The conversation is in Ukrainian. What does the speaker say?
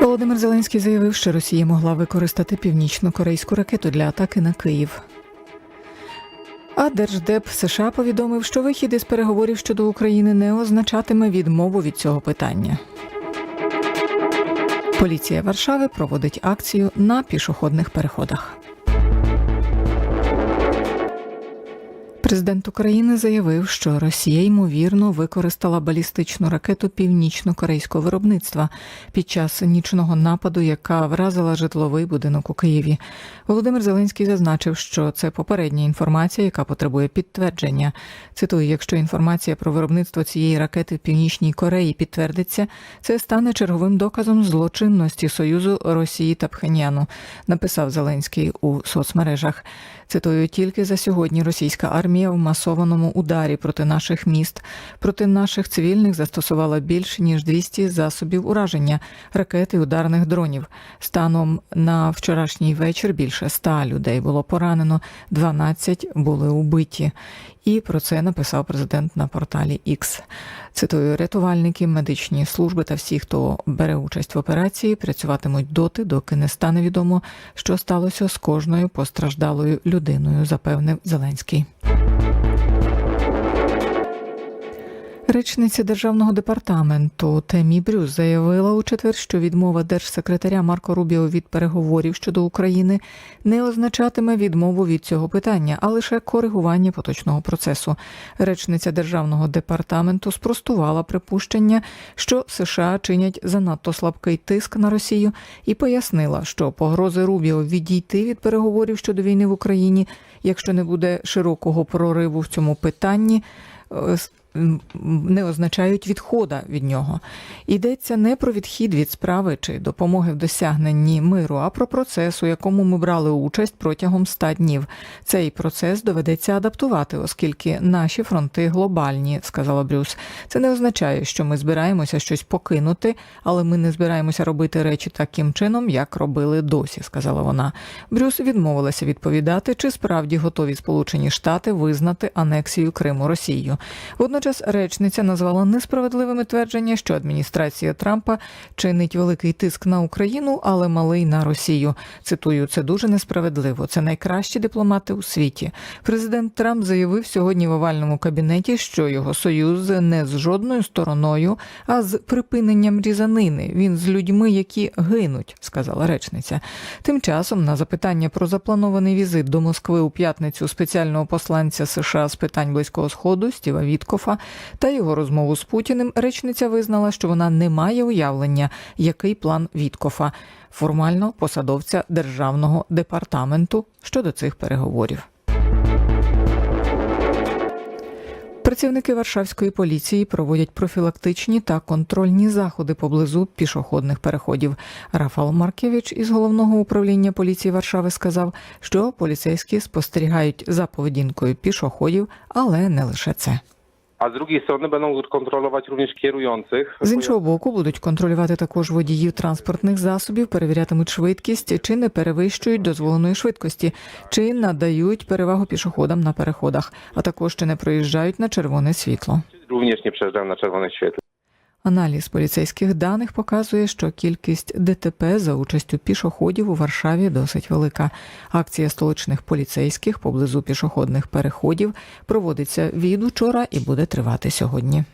Володимир Зеленський заявив, що Росія могла використати північно-корейську ракету для атаки на Київ. А Держдеп США повідомив, що вихід із переговорів щодо України не означатиме відмову від цього питання. Поліція Варшави проводить акцію на пішохідних переходах. Президент України заявив, що Росія ймовірно використала балістичну ракету північно-корейського виробництва під час нічного нападу, яка вразила житловий будинок у Києві. Володимир Зеленський зазначив, що це попередня інформація, яка потребує підтвердження. Цитую: якщо інформація про виробництво цієї ракети в Північній Кореї підтвердиться, це стане черговим доказом злочинності Союзу Росії та Пхеньяну, написав Зеленський у соцмережах. Цитую, тільки за сьогодні російська армія в масованому ударі проти наших міст, проти наших цивільних застосувала більше ніж 200 засобів ураження, ракет і ударних дронів. Станом на вчорашній вечір більше 100 людей було поранено, 12 були убиті. І про це написав президент на порталі X. Цитую, рятувальники, медичні служби та всі, хто бере участь в операції, працюватимуть доти, доки не стане відомо, що сталося з кожною постраждалою людиною, запевнив Зеленський. Речниця державного департаменту Темі Брюс заявила у четвер, що відмова держсекретаря Марко Рубіо від переговорів щодо України не означатиме відмову від цього питання, а лише коригування поточного процесу. Речниця державного департаменту спростувала припущення, що США чинять занадто слабкий тиск на Росію, і пояснила, що погрози Рубіо відійти від переговорів щодо війни в Україні, якщо не буде широкого прориву в цьому питанні. е, не означають відхода від нього. Йдеться не про відхід від справи чи допомоги в досягненні миру, а про процес, у якому ми брали участь протягом ста днів. Цей процес доведеться адаптувати, оскільки наші фронти глобальні, сказала Брюс. Це не означає, що ми збираємося щось покинути, але ми не збираємося робити речі таким чином, як робили досі, сказала вона. Брюс відмовилася відповідати, чи справді готові Сполучені Штати визнати анексію Криму Росією. Водночас речниця назвала несправедливими твердження, що адміністрація Трампа чинить великий тиск на Україну, але малий на Росію. Цитую, це дуже несправедливо. Це найкращі дипломати у світі. Президент Трамп заявив сьогодні в овальному кабінеті, що його союз не з жодною стороною, а з припиненням різанини. Він з людьми, які гинуть, сказала речниця. Тим часом на запитання про запланований візит до Москви у п'ятницю спеціального посланця США з питань близького сходу Стіва Віткофа та його розмову з Путіним речниця визнала, що вона не має уявлення, який план Віткофа, формально посадовця державного департаменту щодо цих переговорів. Працівники Варшавської поліції проводять профілактичні та контрольні заходи поблизу пішохідних переходів. Рафал Маркевич із головного управління поліції Варшави сказав, що поліцейські спостерігають за поведінкою пішоходів, але не лише це. A з drugiej сторони będą kontrolować również kierujących. З іншого боку, будуть контролювати також водіїв транспортних засобів, перевірятимуть швидкість, чи не перевищують дозволеної швидкості, чи надають перевагу пішоходам на переходах, а також чи не проїжджають на червоне світло. Również не przejeżdżają na czerwonych świetle. Аналіз поліцейських даних показує, що кількість ДТП за участю пішоходів у Варшаві досить велика. Акція столичних поліцейських поблизу пішохідних переходів проводиться від учора і буде тривати сьогодні.